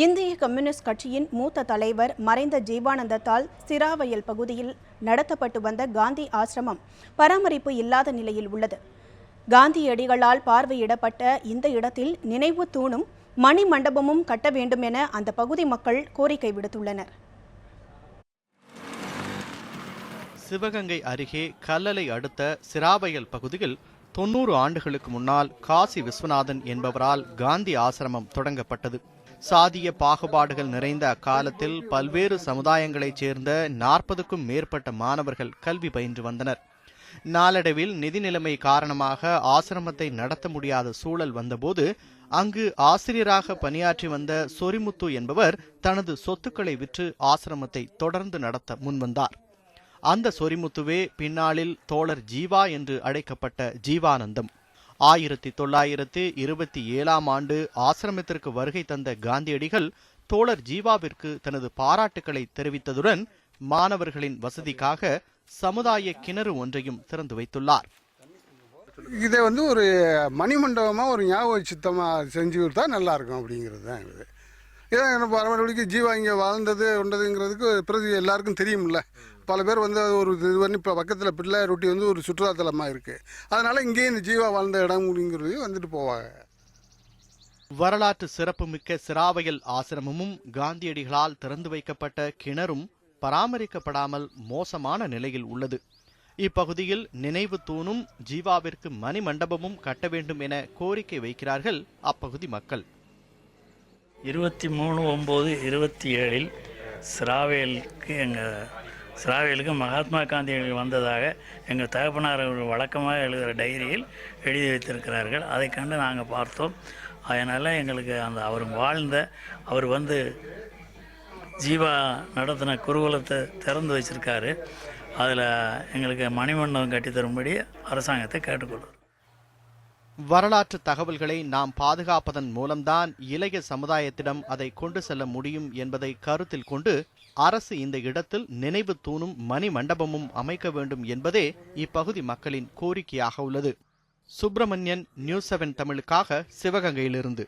இந்திய கம்யூனிஸ்ட் கட்சியின் மூத்த தலைவர் மறைந்த ஜீவானந்தத்தால் சிராவயல் பகுதியில் நடத்தப்பட்டு வந்த காந்தி ஆசிரமம் பராமரிப்பு இல்லாத நிலையில் உள்ளது. காந்தியடிகளால் பார்வையிடப்பட்ட இந்த இடத்தில் நினைவு தூணும் மணி மண்டபமும் கட்ட வேண்டும் என அந்த பகுதி மக்கள் கோரிக்கை விடுத்துள்ளனர். சிவகங்கை அருகே கல்லலை அடுத்த சிராவயல் பகுதியில் தொண்ணூறு ஆண்டுகளுக்கு முன்னால் காசி விஸ்வநாதன் என்பவரால் காந்தி ஆசிரமம் தொடங்கப்பட்டது. சாதிய பாகுபாடுகள் நிறைந்த அக்காலத்தில் பல்வேறு சமுதாயங்களைச் சேர்ந்த நாற்பதுக்கும் மேற்பட்ட மாணவர்கள் கல்வி பயின்று வந்தனர். நாளடைவில் நிதி நிலைமை காரணமாக ஆசிரமத்தை நடத்த முடியாத சூழல் வந்தபோது அங்கு ஆசிரியராக பணியாற்றி வந்த சொரிமுத்து என்பவர் தனது சொத்துக்களை விற்று ஆசிரமத்தை தொடர்ந்து நடத்த முன்வந்தார். அந்த சொரிமுத்துவே பின்னாளில் தோழர் ஜீவா என்று அழைக்கப்பட்ட ஜீவானந்தம். ஆயிரத்தி தொள்ளாயிரத்து இருபத்தி ஏழாம் ஆண்டு ஆசிரமத்திற்கு வருகை தந்த காந்தியடிகள் தோழர் ஜீவாவிற்கு தனது பாராட்டுக்களை தெரிவித்ததுடன் மாணவர்களின் வசதிக்காக சமுதாய கிணறு ஒன்றையும் திறந்து வைத்துள்ளார். இதை வந்து ஒரு மணிமண்டபமாக ஒரு ஞாபக சித்தமாக செஞ்சு கொடுத்தா நல்லா இருக்கும் அப்படிங்கிறது தான் இது ஏன் என்ன பரமடிக்கு ஜீவா இங்கே வாழ்ந்தது உண்டதுங்கிறதுக்கு பிறகு எல்லாருக்கும் தெரியும்ல. பல பேர் வந்து அது ஒரு இது பண்ணி இப்போ பக்கத்தில் பிள்ளை ரொட்டி வந்து ஒரு சுற்றுலாத்தலமாக இருக்குது அதனால் இங்கேயே இந்த ஜீவா வாழ்ந்த இடம் அப்படிங்கிறது வந்துட்டு போவாங்க. வரலாற்று சிறப்புமிக்க சிராவையல் ஆசிரமமும் காந்தியடிகளால் திறந்து வைக்கப்பட்ட கிணறும் பராமரிக்கப்படாமல் மோசமான நிலையில் உள்ளது. இப்பகுதியில் நினைவு தூணும் ஜீவாவிற்கு மணி மண்டபமும் கட்ட வேண்டும் என கோரிக்கை வைக்கிறார்கள் அப்பகுதி மக்கள். இருபத்தி மூணு ஒம்பது இருபத்தி ஏழில் சிராவேலுக்கு எங்கள் சிராவேலுக்கு மகாத்மா காந்தி வந்ததாக எங்கள் தகப்பனார் அவர்கள் வழக்கமாக எழுதுகிற டைரியில் எழுதி வைத்திருக்கிறார்கள். அதை கண்டு நாங்கள் பார்த்தோம். அதனால் எங்களுக்கு அந்த அவர் வாழ்ந்த அவர் வந்து ஜீவா நடத்தின குருகுலத்தை திறந்து வச்சிருக்காரு. அதில் எங்களுக்கு மணிமண்டபம் கட்டித்தரும்படி அரசாங்கத்தை கேட்டுக்கொள்வோம் வரலாற்று தகவல்களை நாம் பாதுகாப்பதன் மூலம்தான் இளைய சமுதாயத்திடம் அதை கொண்டு செல்ல முடியும் என்பதை கருத்தில் கொண்டு அரசு இந்த இடத்தில் நினைவு தூணும் மணி மண்டபமும் அமைக்க வேண்டும் என்பதே இப்பகுதி மக்களின் கோரிக்கையாக உள்ளது. சுப்பிரமணியன் நியூஸ் செவன் தமிழுக்காக சிவகங்கையிலிருந்து.